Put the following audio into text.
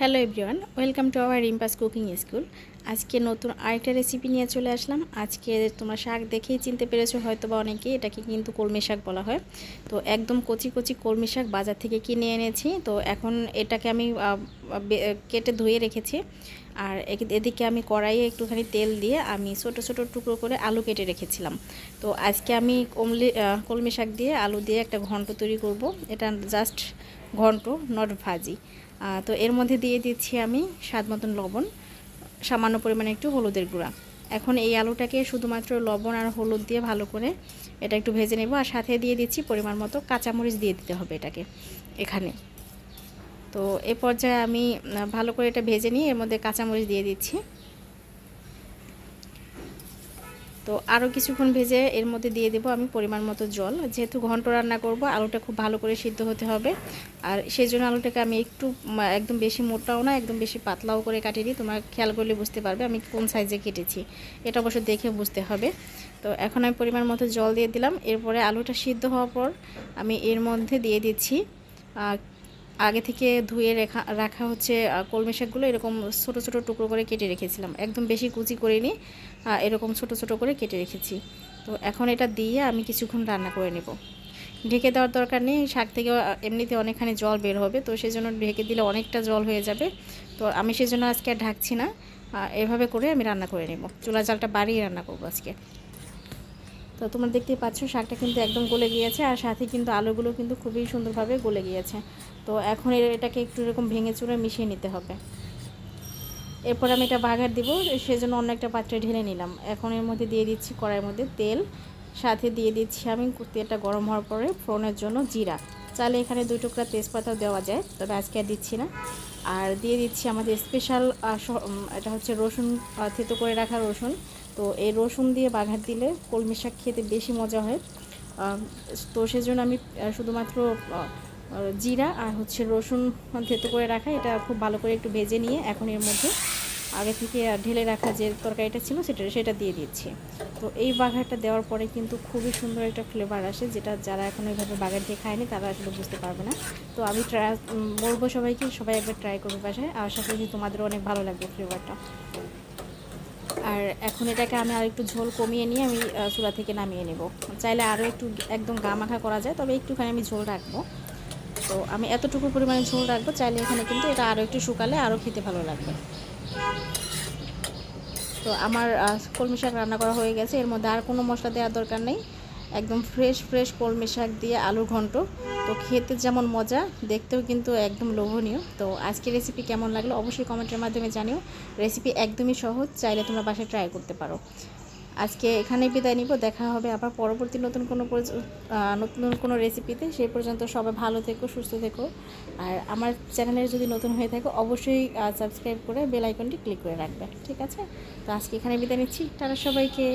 Hello everyone, welcome to our Rimpas cooking school. আজকে নতুন আরেকটা রেসিপি নিয়ে চলে আসলাম। আজকে তোমরা শাক দেখেই চিনতে পেরেছ হয়তো বা অনেকেই, এটাকে কিন্তু কলমি শাক বলা হয়। তো একদম কচি কচি কলমি শাক বাজার থেকে কিনে এনেছি। তো এখন এটাকে আমি কেটে ধুয়ে রেখেছি। আর এদিকে আমি কড়াইয়ে একটুখানি তেল দিয়ে আমি ছোট ছোট টুকরো করে আলু কেটে রেখেছিলাম। তো আজকে আমি কমলি কলমি শাক দিয়ে আলু দিয়ে একটা ঘন্ট তৈরি করব। এটা জাস্ট ঘন্ট, নট ভাজি। তো এর মধ্যে দিয়ে দিচ্ছি আমি স্বাদ মতন লবণ, সামান্য পরিমাণে একটু হলুদের গুঁড়া। এখন এই আলুটাকে শুধুমাত্র লবণ আর হলুদ দিয়ে ভালো করে এটা একটু ভেজে নেব। আর সাথে দিয়ে দিচ্ছি পরিমাণ মতো কাঁচামরিচ দিয়ে দিতে হবে এটাকে, এখানে। তো এ পর্যায়ে আমি ভালো করে এটা ভেজে নিয়ে এর মধ্যে কাঁচামরিচ দিয়ে দিচ্ছি। তো আরও কিছুক্ষণ ভেজে এর মধ্যে দিয়ে দেবো আমি পরিমাণ মতো জল। যেহেতু ঘন্ট রান্না করব, আলুটা খুব ভালো করে সিদ্ধ হতে হবে। আর সেই জন্য আলুটাকে আমি একটু একদম বেশি মোটাও না, একদম বেশি পাতলাও করে কাটিয়ে দিই তোমরা খেয়াল করলে বুঝতে পারবে আমি কোন সাইজে কেটেছি। এটা অবশ্য দেখে বুঝতে হবে। তো এখন আমি পরিমাণ মতো জল দিয়ে দিলাম। এরপরে আলুটা সিদ্ধ হওয়ার পর আমি এর মধ্যে দিয়ে দিচ্ছি আগে থেকে ধুয়ে রেখা, রাখা হচ্ছে কলমি শাকগুলো এরকম ছোট ছোট টুকরো করে কেটে রেখেছিলাম। একদম বেশি কুচি করিনি এরকম ছোট ছোট করে কেটে রেখেছি। তো এখন এটা দিয়ে আমি কিছুক্ষণ রান্না করে নেব। ঢেকে দেওয়ার দরকার নেই, শাক থেকে এমনিতে অনেকখানি জল বের হবে, তো সেই জন্য ঢেকে দিলে অনেকটা জল হয়ে যাবে। তো আমি সেই জন্য আজকে আর ঢাকছি না এভাবে করে আমি রান্না করে নেব। চুলা জালটা বাড়িয়ে রান্না করব আজকে। তো তোমরা দেখতেই পাচ্ছ, শাকটা কিন্তু একদম গলে গিয়েছে আর সাথে কিন্তু আলুগুলো কিন্তু খুবই সুন্দরভাবে গলে গিয়েছে। তো এখন এটাকে একটু এরকম ভেঙে চুড়ে মিশিয়ে নিতে হবে। এরপর আমি এটা বাঘার দিব, সেজন্য অন্য একটা পাত্রে ঢেলে নিলাম। এখন এর মধ্যে দিয়ে দিচ্ছি কড়াইয়ের মধ্যে তেল, সাথে দিয়ে দিচ্ছি আমি তেলটা গরম হওয়ার পরে ফোড়নের জন্য জিরা। চাইলে এখানে দুই টুকরা তেজপাতাও দেওয়া যায়, তবে আজকে আর দিচ্ছি না। আর দিয়ে দিচ্ছি আমাদের স্পেশাল এটা হচ্ছে রসুন থেতো করে রাখা রসুন। তো এই রসুন দিয়ে বাঘার দিলে কলমি শাক খেতে বেশি মজা হয়। তো সেজন্য আমি শুধুমাত্র জিরা আর হচ্ছে রসুন থেতো করে রাখা, এটা খুব ভালো করে একটু ভেজে নিয়ে এখন এর মধ্যে আগে থেকে ঢেলে রাখা যে তরকারিটা ছিল সেটা সেটা দিয়ে দিচ্ছি। তো এই বাঘারটা দেওয়ার পরে কিন্তু খুবই সুন্দর একটা ফ্লেভার আসে, যেটা যারা এখন এইভাবে বাগার দিয়ে খায়নি তারা আসলে বুঝতে পারবে না। তো আমি ট্রাই বলব সবাইকে, সবাই একবার ট্রাই করবে বাসায়। আশা করি তোমাদেরও অনেক ভালো লাগবে ফ্লেভারটা আর এখন এটাকে আমি আর একটু ঝোল কমিয়ে নিয়ে আমি চুলা থেকে নামিয়ে নেব। চাইলে আরও একটু একদম গা মাখা করা যায়, তবে একটুখানি আমি ঝোল রাখব। তো আমি এতটুকু পরিমাণে ঝোল রাখব, চাইলে এখানে কিন্তু এটা আরও একটু শুকালে আরও খেতে ভালো লাগবে। তো আমার কলমি শাক রান্না করা হয়ে গেছে। এর মধ্যে আর কোনো মশলা দেওয়ার দরকার নেই। একদম ফ্রেশ ফ্রেশ কলমি শাক দিয়ে আলুর ঘন্ট। তো খেতে যেমন মজা, দেখতেও কিন্তু একদম লোভনীয়। তো আজকে রেসিপি কেমন লাগল অবশ্যই কমেন্টের মাধ্যমে জানিও। রেসিপি একদমই সহজ, চাইলে তোমরা বাসায় ট্রাই করতে পারো। আজকে এখানে বিদায় নিব, দেখা হবে আবার পরবর্তী নতুন কোনো নতুন কোনো রেসিপিতে সেই পর্যন্ত সবাই ভালো থেকো, সুস্থ থেকো। আর আমার চ্যানেলে যদি নতুন হয়ে থাকো, অবশ্যই সাবস্ক্রাইব করে বেল আইকনটি ক্লিক করে রাখবে, ঠিক আছে? তো আজকে এখানে বিদায় নিচ্ছি। তারা সবাইকে।